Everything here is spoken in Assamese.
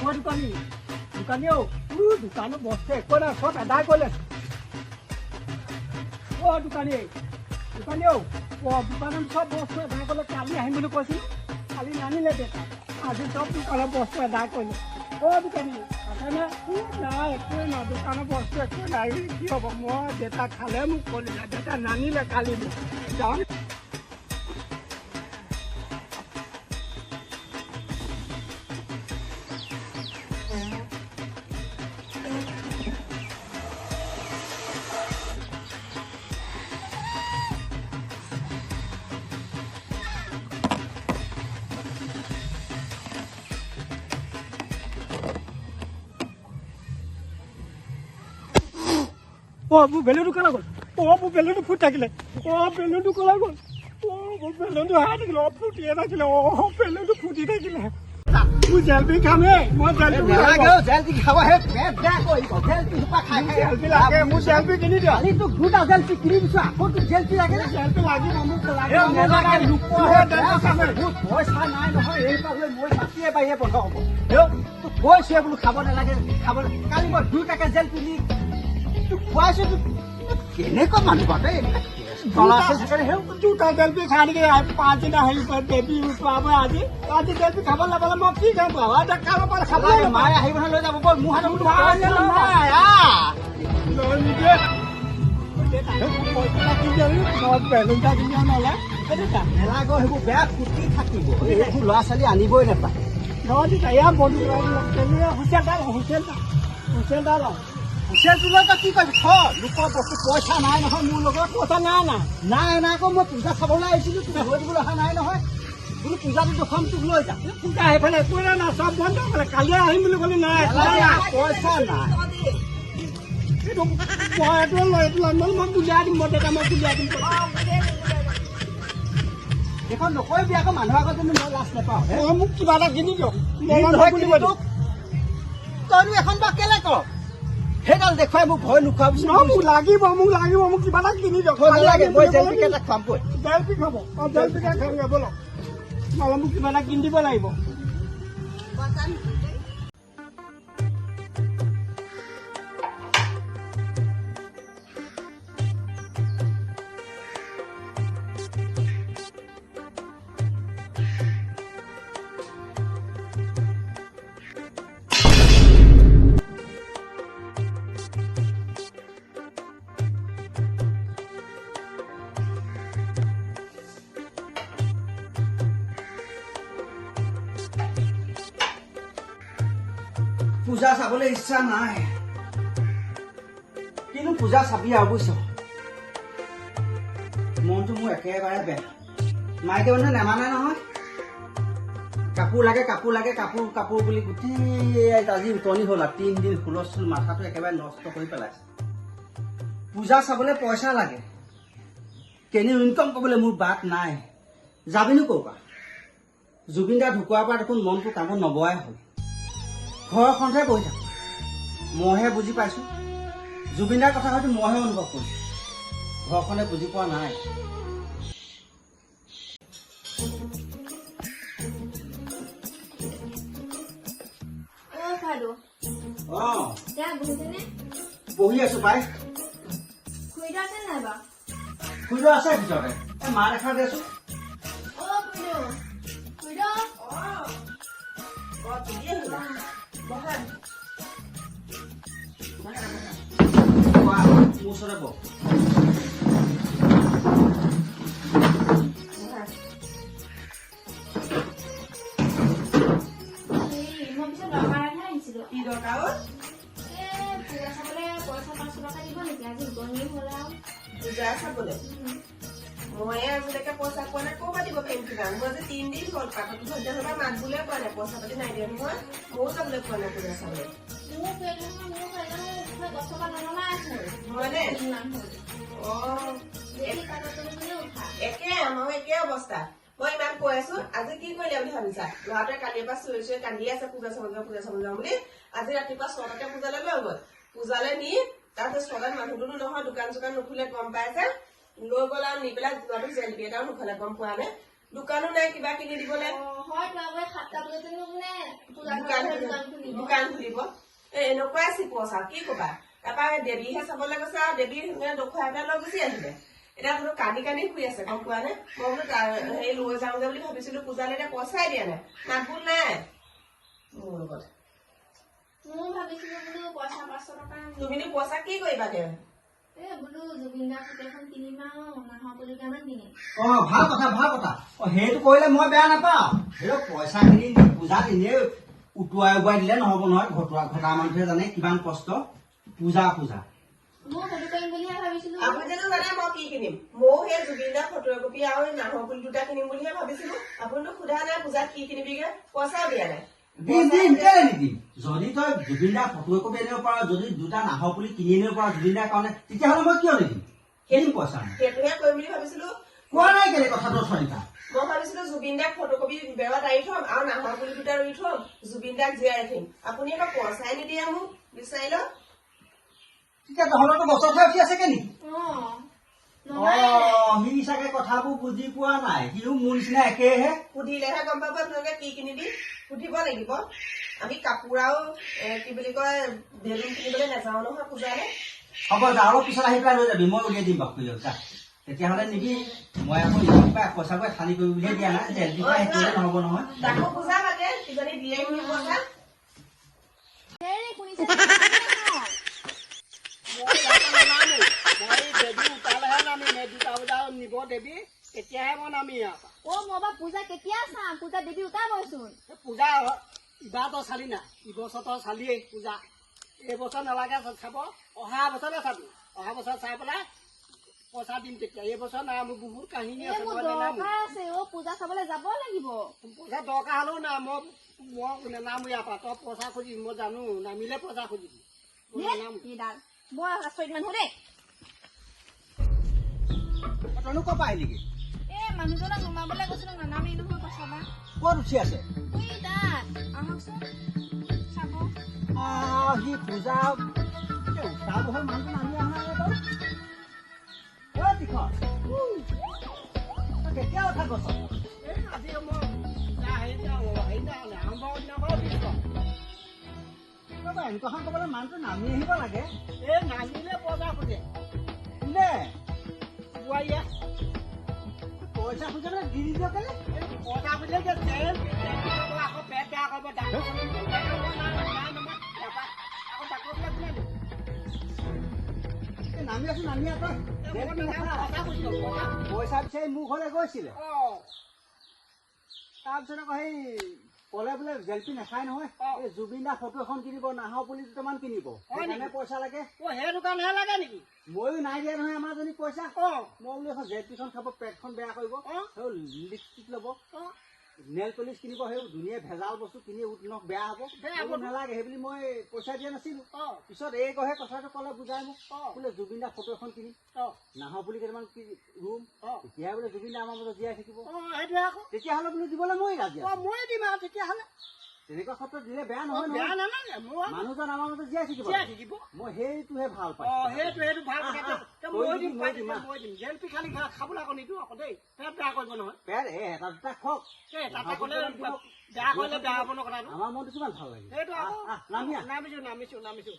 মই দোকানী। দোকানী অ' দোকানৰ বস্তু একো নাই চব আদায় কৰিলে অ' দোকানী দোকানী অ' দোকানত চব বস্তু আদায় কৰিলে কালি আহিম বুলি কৈছিল কালি নানিলে দেউতা আজি চব দোকানৰ বস্তু আদায় কৰিলে। অ' দোকানী ই নাই একোৱে নাই দোকানৰ বস্তু একোৱে নাই। কি হ'ব মই দেউতা খালে মোক কৰিলে দেউতা নানিলে কালি যাওঁ অ মোৰ বেলুনটো হাই থাকিলে অ ফুটিয়ে থাকিলে অ বেলুনটো ফুটি থাকিলে মোৰ জেলপি খামেই মই জেলপি নেলাগে অ, জেলপি খাব হে পেট বেয়া কৰিব জেলপি সোপা খাই খাই জেলপি লাগে মোৰ জেলপি কিনি দিয়ক কালি তোক দুটা জেলপি কিনি দিছো আকৌ তোক জেলপি লাগে নে? জেলপি লাগিব মোক এ, লাগে নেলাগে, লোকৰহে বেয়া খামেই খাবে। মোৰ পইচা নাই নহয় এই পাবলৈ মই মাতিয়ে বাহিৰে বন্ধ হ'ব হেও, তোক কৈছোৱে বোলো খাব নালাগে খাব নালাগে। কালি মই দুই টাকা জেলপি নি তোক খুৱাইছো কেনেকুৱা মানুহ হেও দুটা জেলপি খাই নেকি পাঁচদিনা হেৰি বেবী পাব আজি। আজি জেলপি খাব নাপালে মই কি খাম পাব এতিয়া খাব পাৰে খাব খাবলৈ মায়ে আহিব লৈ যাব। মোৰ হাতত কিনি সেইবোৰ বেয়া থাকিব। এইবোৰ ল'ৰা ছোৱালী আনিবই নাপায়। নহয় তেতিয়া বন্ধু হুচেল এটা তই কি কৰিবি থ লোকৰ বস্তু পইচা নাই নহয় মোৰ লগত পইচা নাই নাই নাই নাই আকৌ মই পূজা চাবলৈ আহিছিলোঁ তোক লৈ দিবলৈ অহা নাই নহয়। বোলো পূজাটো দেখুৱাম তোক লৈ যাম পূজা সেইফালে একোৱে নাই না চব বন্ধ কৰিলে কালিয়ে আহিম বুলি ক'লে নাই পইচা নাই। এইটো মই এইটো লৈ এইটো লৈ মই বুলিয়াই দিম মই তেতিয়া মই বুলিয়াই দিম। এইখন নকৰিবি আকৌ মানুহৰ আগত কিন্তু মই লাজ নাপাওঁ হে। মই মোক কিবা এটা কিনি দিয়ক। তইনো এখন বা কেলে কৰ সেইডাল দেখুৱাই মোক ভয় নোখোৱাবিচোন নহয় মোক লাগিব মোক লাগিব মোক কিবা এটা কিনি দিয়ক। নালাগে মই জেলপি খুৱাম জেলপি খাব অঁ জেলপিকে খামগৈ ব'লক নহ'লে মোক কিবা এটা কিনি দিব লাগিব। পূজা চাবলৈ ইচ্ছা নাই। কিন্তু পূজা চাবি আৰু বুজিছ মনটো মোৰ একেবাৰে বেয়া। মাইকে মানুহে নেমানে নহয়। কাপোৰ লাগে কাপোৰ লাগে কাপোৰ কাপোৰ বুলি গোটেই আজি উটনি হ'ল আৰু তিনিদিন হুলস্থুল মাথাটো একেবাৰে নষ্ট কৰি পেলাইছে। পূজা চাবলৈ পইচা লাগে। কেনি ইনকম কৰিবলৈ মোৰ বাট নাই। যাবিনো ক'ৰ জুবিন দা ঢুকোৱাৰ পৰা দেখোন মনটো কামত নবৰাই হ'ল। ঘৰখনতে বহি থাকোঁ। মইহে বুজি পাইছোঁ। জুবিনদাৰ কথা হয়তো মইহে অনুভৱ কৰিছোঁ। ঘৰখনে বুজি পোৱা নাই। বহি আছো পাই। খুৰীদেউ আছে নাই বাৰু? খুৰীদেউ আছে ভিতৰতে। মা দেখা দেচোন অ' খুৰীদেউ খুৰীদেউ কোৱা, মোৰ ওচৰতে বহ হেৰি, মই আজি তিনদিন হ'ল পাততো সদ্য হ'বা মাত বোলে পোৱা নাই পইচা পাতি নাই দিয়া নহয় ময়ো যাবলৈ পোৱা নাই পূজা চাবলৈ মানে একে আমাৰো একে অৱস্থা মই ইমান কৈ আছো আজি কি কৰিলে বুলি ভাবিছা ল'ৰাটোৱে কালিৰ পৰা চিঞৰি চিঞৰি কান্দি আছে পূজা চাব যাওঁ পূজা চাব যাওঁ বুলি আজি ৰাতিপুৱা ছটাতে পূজালৈ লৈ গ'ল পূজালৈ নি তাৰপিছত ছটাত মানুহটোতো নহয় দোকান চোকান নুখুলে গম পাই যে লৈ গ'ল আৰু নি পেলাই ল'ৰাটোক জেলপি এটাও নুখুৱালে গম পোৱা নে দোকানো নাই কিবা কিনি দিবলে? এই দোকান খুলিব। দোকান খুলিব। এ এনেকুৱাই চিপচ আৰু কি কবা? তাৰপৰা এই দেৱীহে চাবলৈ গৈছে আৰু দেৱী দেখুৱাই এটা লৈ গুচি আহিলে। এতিয়া বোলো কান্দি কান্দি শুই আছে গম পোৱা নে? মই বোলো হেৰি লৈ যাওঁগে বুলি ভাবিছিলো পূজালে এতিয়া পইচাই দিয়া নাই। মাতবোল নাই। মোৰ লগত। ময়ো ভাবিছিলো বোলো পইচা পাঁচশ টকা তুমিনো পইচা কি কৰিবা দে অ ভাল কথা ভাল কথা। অ সেইটো কৰিলে মই বেয়া নাপাওঁ। সেইটো পইচাখিনি পূজাত এনেই উটুৱাই উটুৱাই দিলে নহ'ব নহয় ঘটোৱা ঘটা মানুহে জানে কিমান কষ্ট। পূজা পূজা। আপুনি জানো মই কি কিনিম? ময়ো সেই জুবিন দাৰ ফটো একপি আৰু নাহৰ ফুল দুটা কিনিম বুলিহে ভাবিছিলো। আপুনিতো সোধা নাই পূজাত কি কিনিবিগে? পইচাও দিয়া নাই। দিম দিম কেলে নিদিম যদি তই জুবিন দাৰ ফটো একপি আনিব পাৰ যদি দুটা নাহৰ পুলি কিনি আনিব পাৰ জুবিন দাৰ কাৰণে তেতিয়াহ'লে মই কিয় নিদিম দিম পইচা। সেইটোহে কৰিম বুলি ভাবিছিলো কোৱা নাই কেলে কথাটো চলিতা মই ভাবিছিলো জুবিন দাক ফটোকপি বেৰত আঁৰি থম আৰু নাহৰ পুলি দুটা ৰুই থম জুবিন দাক জীয়াই ৰাখিম আপুনি আকৌ পইচাই নিদিয়ে মোক বিচাৰি লওক তেতিয়া তহঁতৰতো ঠাই উঠি আছে কে নেকি অ সি চাগে কথাবোৰ বুজি পোৱা নাই। সিও মোৰ নিচিনা একেহে সুধিলেহে গম পাব আপোনালোকে কি কিনিবি? সুধিব লাগিব। আমি কাপোৰ আৰু কি বুলি কয় বেলুন কিনিবলৈ নাযাওঁ নহয় পূজালে। হ'ব যা অলপ পিছত আহি পেলাই লৈ যাবি। মই উলিয়াই দিম খুৰীক যা। তেতিয়াহ'লে নিবি। মই আকৌ ইমান পাই পইচাবোৰ খালী কৰি বুলিহে দিয়া নাই। সেইটোৱে নহ'ব নহয়। তাকো পূজা পাতে কিজনী দিয়ে পইচা হেৰি শুনিছে মই ইয়াতে নানামো মই দেৱী উঠালেহে নামিম এই দুটা বজা নিব দেৱী তেতিয়াহে মই নামি ইয়াৰ পৰা। অ মই বা পূজা কেতিয়া চাম? পূজা দেৱী উঠাবচোন। এই পূজা ইবাৰ তই চালি নাই ইবছৰ তই চালিয়েই পূজা। এইবছৰ নালাগে চাব অহা বছৰলৈ চাবি। অহা বছৰ চাই পেলাই পইচা দিম তেতিয়া। এইবছৰ নাই মোৰ বহুত কাহিনী আছে পূজা চাবলৈ যাব লাগিব। পইচা দৰকাৰ হ'লেও নাই মই মই নেনামো ইয়াৰ পৰা। তই পইচা খুজিবি মই জানো নামিলে পইচা খুজিবি। মই হে, নেনামো। ইডাল বৰ আচৰিত মানুহ দেই তইনো ক'ৰ পৰা আহিলিগে এ মানুহজনক নমাবলৈ গৈছিলো নানামেই নহয় বা ক'ত উঠি আছে? আহকচোন চাব। আহ, সি পূজা উঠা বহল মানুহটো নামি অহা নাই বাৰু অ' তীখৰ তই কেতিয়া উঠা গছ? এই আজি মই এনেকুৱাখন ক'বলৈ মানুহটো নামি আহিব লাগে। এই নামিলে বজাৰ খোজে বোৱাৰীয়ে পইচা খুজে মানে দি দিয় কেলে? এই বজাৰ খোজে যে তেল তেল আকৌ পেট বেয়া কৰিব ডাক্তৰ আকৌ ডাক্তৰ বিলাক কোনে দিব? এই নামি আছো নামি আছো এই মই নাযাওঁ, পইচা খুজিব, পইচা। পইচা বিচাৰি মোৰ ঘৰলৈ গৈছিলে। অ, তাৰপিছত আকৌ সেই ক'লে বোলে জেলপি নাখায় নহয়। এই জুবিন দা ফটো এখন কিনিব নাহৰ পুলি দুটামান কিনিব। সেইকাৰণে? পইচা লাগে। অ, সেই দোকানহে লাগে নেকি? ময়ো নাই দিয়া নহয় আমাৰ জনী পইচা। অ, মই বোলো এখন জেলপিখন খাব পেটখন বেয়া কৰিব। লিপষ্টিক ল'ব। নেল পলিচ কিনিব সেই ধুনীয়া ভেজাল বস্তু কিনি উঠ নখ বেয়া হ'ব। নালাগে সেই বুলি মই পইচা দিয়া নাছিলো। পিছত এই কহে কথাটো ক'লে বুজাই মোক। বোলে জুবিন দা ফটো এখন কিনিম। অ, নাহৰ পুলি কেইটামান কিনি ৰুম। তেতিয়াহে বোলে জুবিন দা আমাৰ মাজত জীয়াই থাকিব। তেতিয়াহ'লে বোলো দিবলৈ মই ৰাজি ময়ে দিম আৰু তেতিয়াহ'লে। তেনেকুৱা ক্ষেত্ৰত দিলে বেয়া নহয় বেয়া নালাগে মানুহজন আমাৰ মাজত জীয়াই থাকিব জীয়াই থাকিব। মই সেইটোহে ভাল পাইছো। সেইটো সেইটো ভাল তে মই দিম, মই দিম। মই দিম। জেলপি খালি খাবলৈ আকৌ নিদিওঁ আকৌ দেই। পেট বেয়া কৰিব নহয়। পেট এটা দুটা এই তাতে ক'লে। বেয়া কৰিলে বেয়া হ'ব ন কথাটো আমাৰ মনটো কিমান ভালো লাগে। সেইটো আকৌ। নামিছো নামিছো নামিছো।